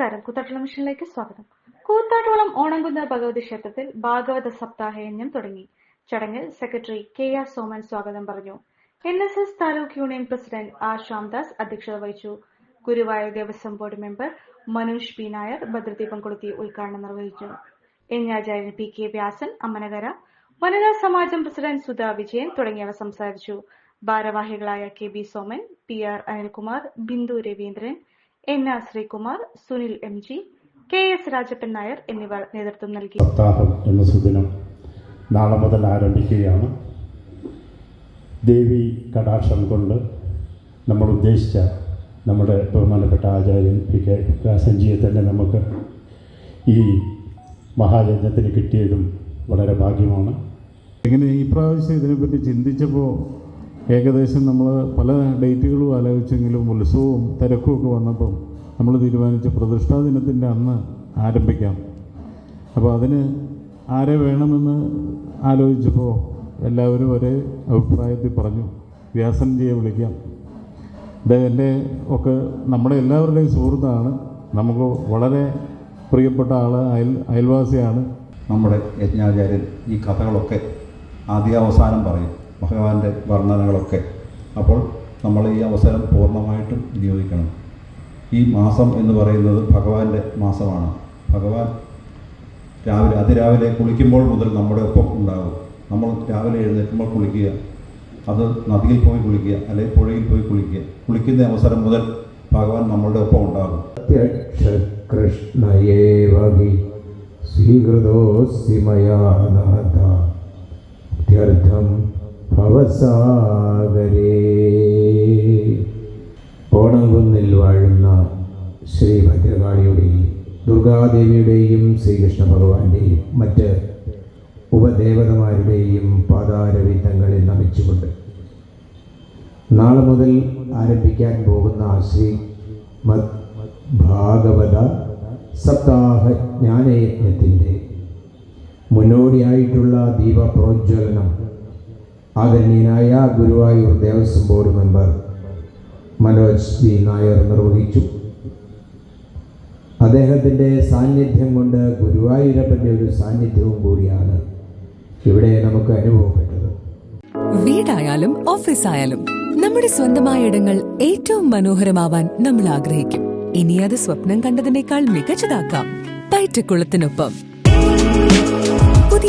നമസ്കാരം. കൂത്താട്ടുള മിഷനിലേക്ക് സ്വാഗതം. കൂത്താട്ടുളം ഓണംകുന്ന് ഭഗവതി ക്ഷേത്രത്തിൽ ഭാഗവത സപ്താഹ യജ്ഞം തുടങ്ങി. ചടങ്ങിൽ സെക്രട്ടറി കെ ആർ സോമൻ സ്വാഗതം പറഞ്ഞു. N S S taluk union president R Shyamdas അധ്യക്ഷത വഹിച്ചു. Guruvayur Devaswom board member Manoj P Nair ഭദ്രദീപം കൊളുത്തി ഉദ്ഘാടനം നിർവഹിച്ചു. എഞ്ഞാചാര്യൻ പി കെ വ്യാസൻ അമ്മനകര വനിതാ സമാജം പ്രസിഡന്റ് സുധാ വിജയൻ തുടങ്ങിയവ സംസാരിച്ചു. ഭാരവാഹികളായ K B Soman P R Anilkumar Bindu Raveendran N R Sreekumar Sunil M G K S Rajappan Nair എന്നിവർ നേതൃത്വം നൽകി. സപ്താഹം എന്ന സുദിനം നാളെ മുതൽ ആരംഭിക്കുകയാണ്. ദേവി കടാക്ഷം കൊണ്ട് നമ്മൾ ഉദ്ദേശിച്ച നമ്മുടെ ബഹുമാനപ്പെട്ട ആചാര്യൻ പി കെ വ്യാസൻജിയെ തന്നെ നമുക്ക് ഈ മഹായജ്ഞത്തിന് കിട്ടിയതും വളരെ ഭാഗ്യമാണ്. എങ്ങനെ ഈ പ്രാവശ്യം ഇതിനെപ്പറ്റി ചിന്തിച്ചപ്പോൾ ഏകദേശം നമ്മൾ പല ഡേറ്റുകളും ആലോചിച്ചെങ്കിലും ഉത്സവവും തിരക്കും ഒക്കെ വന്നപ്പം നമ്മൾ തീരുമാനിച്ച് പ്രതിഷ്ഠാ ദിനത്തിന്റെ അന്ന് ആരംഭിക്കാം. അപ്പോൾ അതിന് ആരെ വേണമെന്ന് ആലോചിച്ചപ്പോൾ എല്ലാവരും ഒരേ അഭിപ്രായത്തിൽ പറഞ്ഞു വ്യാസൻജിയെ വിളിക്കാം. അദ്ദേഹത്തിന്റെ ഒക്കെ നമ്മുടെ എല്ലാവരുടെയും സുഹൃത്താണ് നമുക്ക് വളരെ പ്രിയപ്പെട്ട ആൾ അയൽ അയൽവാസിയാണ്. നമ്മുടെ യജ്ഞാചാര്യൻ ഈ കഥകളൊക്കെ ആദ്യാവസാനം പറയും. ഭഗവാന്റെ വർണനകളൊക്കെ. അപ്പോൾ നമ്മൾ ഈ അവസരം പൂർണമായിട്ടും വിനിയോഗിക്കണം ഈ മാസം എന്ന് പറയുന്നത് ഭഗവാന്റെ മാസമാണ്. ഭഗവാൻ രാവിലെ അതിരാവിലെ കുളിക്കുമ്പോൾ മുതൽ നമ്മുടെ ഒപ്പം ഉണ്ടാകും നമ്മൾ രാവിലെ എഴുന്നേൽക്കുമ്പോൾ കുളിക്കുക. അത് നദിയിൽ പോയി കുളിക്കുക അല്ലെങ്കിൽ പുഴയിൽ പോയി കുളിക്കുക. കുളിക്കുന്ന അവസരം മുതൽ ഭഗവാൻ നമ്മളുടെ ഒപ്പം ഉണ്ടാകും. കൃഷ്ണയേവി സ്വീകൃതോസ്തി ഭവസാഗരേ. ഓണംകുന്നിൽ വാഴുന്ന ശ്രീ ഭദ്രകാളിയുടെയും ദുർഗാദേവിയുടെയും ശ്രീകൃഷ്ണ ഭഗവാന്റെയും മറ്റ് ഉപദേവതമാരുടെയും പാതാരവിന്ദങ്ങളിൽ നമിച്ചുകൊണ്ട് നാളെ മുതൽ ആരംഭിക്കാൻ പോകുന്ന ശ്രീ മദ് ഭാഗവത സപ്താഹ ജ്ഞാനയജ്ഞത്തിന്റെ മുന്നോടിയായിട്ടുള്ള ദീപപ്രോജ്വലനം ആദരണീയനായ Guruvayur Devaswom board member Manoj B Nair നിർവഹിച്ചു. അദ്ദേഹത്തിന്റെ സാന്നിധ്യം കൊണ്ട് ഗുരുവായൂരപ്പന്റെ ഒരു സാന്നിധ്യവും കൂടിയാണ് ഇവിടെ നമുക്ക് അനുഭവപ്പെട്ടത്. വീടായാലും ഓഫീസ് ആയാലും നമ്മുടെ സ്വന്തമായ ഇടങ്ങൾ ഏറ്റവും മനോഹരമാവാൻ നമ്മൾ ആഗ്രഹിക്കും. ഇനി അത് സ്വപ്നം കണ്ടതിനേക്കാൾ മികച്ചതാക്കാം പയറ്റക്കുളത്തിനൊപ്പം